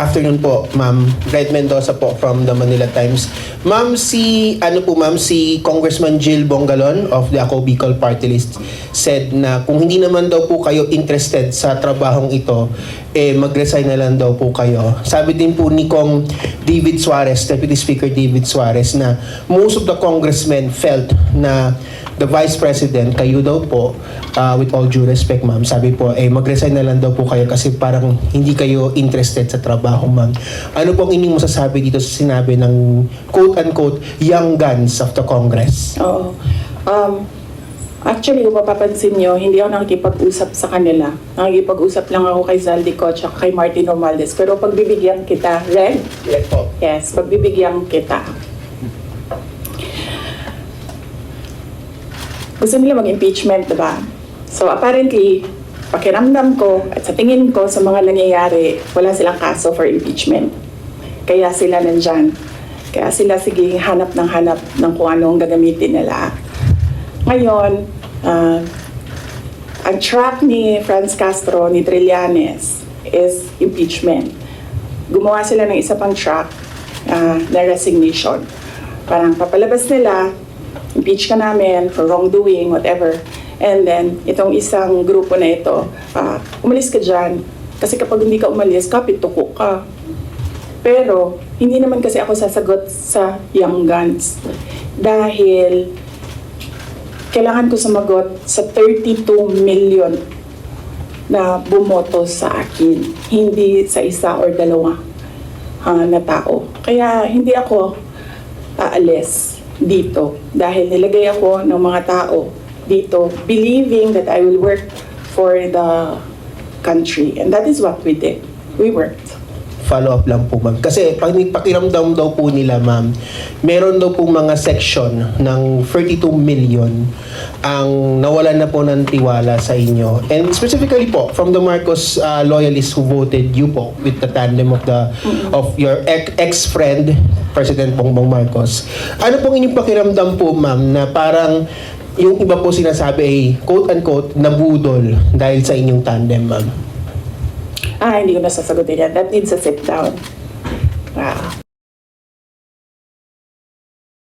afternoon po, Ma'am. Red Mendoza po from the Manila Times. Ma'am, si, ano po ma'am, si Congressman Jill Bongalon of the Ako Bicol Party List said na kung hindi naman daw po kayo interested sa trabahong ito, eh mag-resign na lang daw po kayo. Sabi din po ni Kong David Suarez, Deputy Speaker David Suarez, na most of the congressmen felt na the Vice President, kayo daw po, uh, with all due respect ma'am, sabi po, eh mag-resign na lang daw po kayo kasi parang hindi kayo interested sa trabaho ma'am. Ano pong inyong masasabi dito sa sinabi ng quote-unquote young guns of the Congress? Oo. Um, actually, kung mapapansin nyo, hindi ako nakikipag-usap sa kanila. Nakikipag-usap lang ako kay Zaldico at kay Martin Romualdez. Pero pagbibigyan kita, Red? Yes po. Yes, pagbibigyan kita. Gusto nila mag-impeachment, di ba? So apparently, pakiramdam ko at sa tingin ko sa mga nangyayari, wala silang kaso for impeachment. Kaya sila nandyan. Kaya sila sige hanap ng hanap ng kung ano ang gagamitin nila. Ngayon, ah, ang track ni Franz Castro, ni Trillanes, is impeachment. Gumawa sila ng isa pang track ah, na resignation. Parang papalabas nila, impeach ka namin for wrongdoing, whatever. And then, itong isang grupo na ito, ah, umalis ka dyan. Kasi kapag hindi ka umalis, kapit tuko ka. Pero, hindi naman kasi ako sasagot sa young guns. Dahil, kailangan ko sumagot sa 32 million na bumoto sa akin, hindi sa isa or dalawa ah, na tao. Kaya hindi ako aalis dito dahil nilagay ako ng mga tao dito believing that I will work for the country. And that is what we did. We worked. Follow up lang po ma'am. Kasi pag pakiramdam daw po nila ma'am, meron daw po mga section ng 32 million ang nawalan na po ng tiwala sa inyo. And specifically po, from the Marcos uh, loyalists who voted you po with the tandem of the of your ex- ex-friend, President Bongbong Marcos. Ano pong inyong pakiramdam po ma'am na parang yung iba po sinasabi ay quote-unquote nabudol dahil sa inyong tandem ma'am? Ah, hindi ko na sasagutin yan. That needs a sit down. Ah.